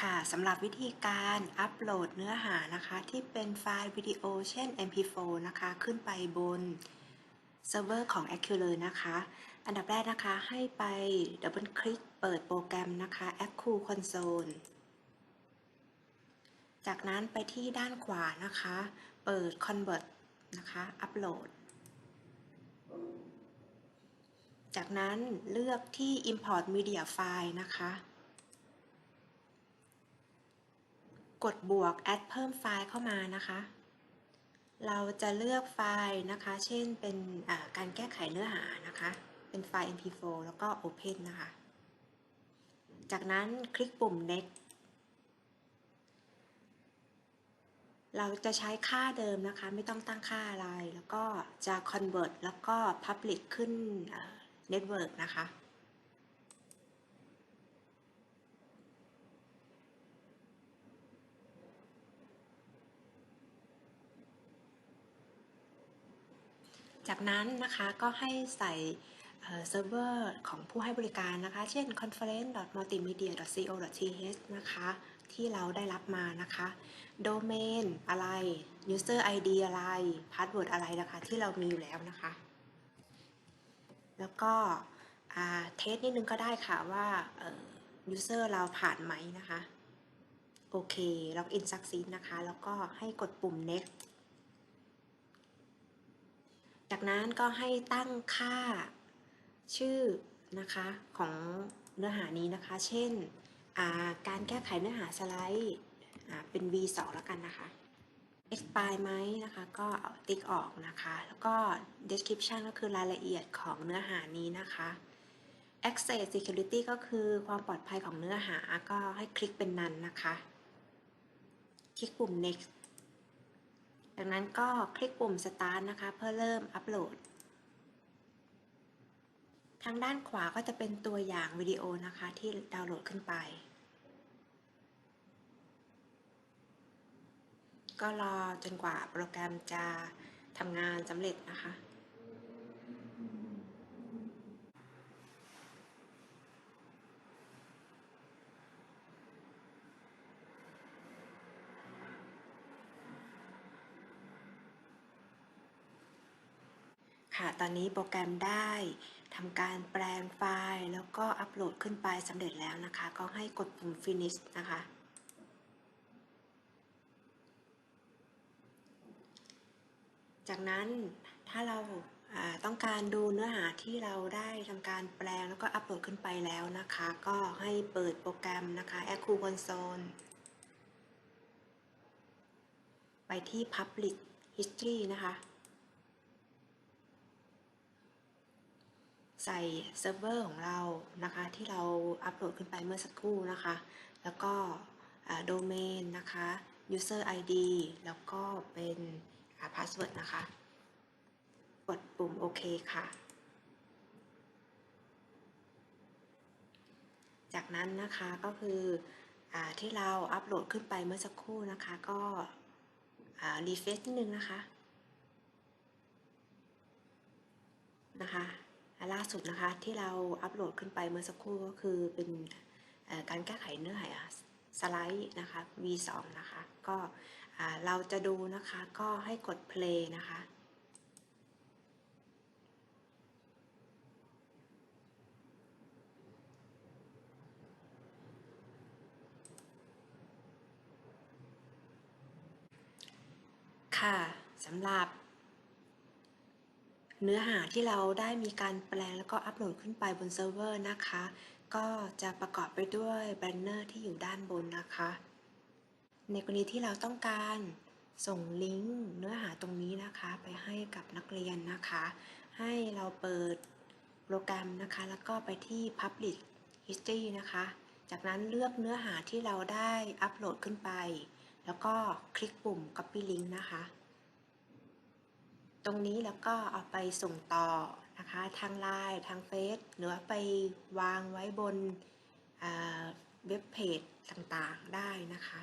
ค่ะสำหรับวิธีการอัปโหลดเนื้อหานะคะที่เป็นไฟล์วิดีโอเช่น mp4 นะคะขึ้นไปบนเซิร์ฟเวอร์ของ a c u l e นะคะ อันดับแรกนะคะให้ไปดับเบิลคลิกเปิดโปรแกรมนะคะ Accu Console จากนั้นไปที่ด้านขวานะคะ เปิด Convert นะคะอัปโหลด จากนั้นเลือกที่ Import Media File นะคะ กดบวก add เพิ่มไฟล์เข้ามานะคะ เราจะเลือกไฟล์นะคะ เช่นเป็นการแก้ไขเนื้อหานะคะ เป็นไฟล์ mp4 แล้วก็ open นะคะ จากนั้นคลิกปุ่ม next เราจะใช้ค่าเดิมนะคะ ไม่ต้องตั้งค่าอะไร แล้วก็จะ convert แล้วก็ publish ขึ้น network นะคะ จากนั้นนะคะก็ให้ใส่เซิร์ฟเวอร์ของผู้ให้บริการนะคะ เช่น conference.multimedia.co.th นะคะ ที่เราได้รับมานะคะ โดเมนอะไร user ID อะไร password อะไรนะคะ ที่เรามีอยู่แล้วนะคะ แล้วก็เทสนิดนึงก็ได้ค่ะว่า user เราผ่านไหมนะคะ โอเค ล็อกอิน succeed นะคะ แล้วก็ให้กดปุ่ม next จากนั้นก็ให้ตั้งค่าชื่อนะคะของเนื้อหานี้นะคะ เช่น การแก้ไขเนื้อหาสไลด์เป็น V2 แล้วกันนะคะ expire ไหมนะคะ ก็เอาติ๊กออกนะคะ แล้วก็ description ก็คือรายละเอียดของเนื้อหานี้นะคะ access security ก็คือความปลอดภัยของเนื้อหาก็ให้คลิกเป็นนั้นนะคะ คลิกปุ่ม next จากนั้นก็คลิกปุ่ม Start นะคะ เพื่อเริ่มอัปโหลด ทางด้านขวาก็จะเป็นตัวอย่างวิดีโอนะคะที่ดาวน์โหลดขึ้นไป ก็รอจนกว่าโปรแกรมจะทำงานสำเร็จนะคะ ค่ะ ตอนนี้โปรแกรมได้ทำการแปลงไฟล์แล้วก็อัปโหลดขึ้นไปสำเร็จแล้วนะคะ ก็ให้กดปุ่ม finish นะคะ จากนั้นถ้าเราต้องการดูเนื้อหาที่เราได้ทำการแปลงแล้วก็อัปโหลดขึ้นไปแล้วนะคะ ก็ให้เปิดโปรแกรมนะคะ a c u Console ไปที่ Public History นะคะ ใส่เซิร์ฟเวอร์ของเรานะคะ ที่เราอัปโหลดขึ้นไปเมื่อสักครู่นะคะ แล้วก็โดเมนนะคะ user ID แล้วก็เป็นพาสเวิร์ดนะคะ กดปุ่มโอเคค่ะ จากนั้นนะคะก็คืออที่เราอัปโหลดขึ้นไปเมื่อสักครู่นะคะ ก็รีเฟซนิดนึงนะคะนะคะ ล่าสุดนะคะที่เราอัปโหลดขึ้นไปเมื่อสักครู่ก็คือเป็นการแก้ไขเนื้อหาสไลด์นะคะ V2 นะคะก็เราจะดูนะคะก็ให้กด play นะคะค่ะสำหรับ เนื้อหาที่เราได้มีการแปลงแล้วก็อัปโหลดขึ้นไปบนเซิร์ฟเวอร์นะคะ ก็จะประกอบไปด้วยแบนเนอร์ที่อยู่ด้านบนนะคะ ในกรณีที่เราต้องการส่งลิงก์เนื้อหาตรงนี้นะคะไปให้กับนักเรียนนะคะ ให้เราเปิดโปรแกรมนะคะ แล้วก็ไปที่ Public History นะคะ จากนั้นเลือกเนื้อหาที่เราได้อัปโหลดขึ้นไป แล้วก็คลิกปุ่ม Copy Link นะคะ ตรงนี้แล้วก็เอาไปส่งต่อนะคะทางไลน์ทางเฟซหรือว่าไปวางไว้บนเว็บเพจต่างๆได้นะคะ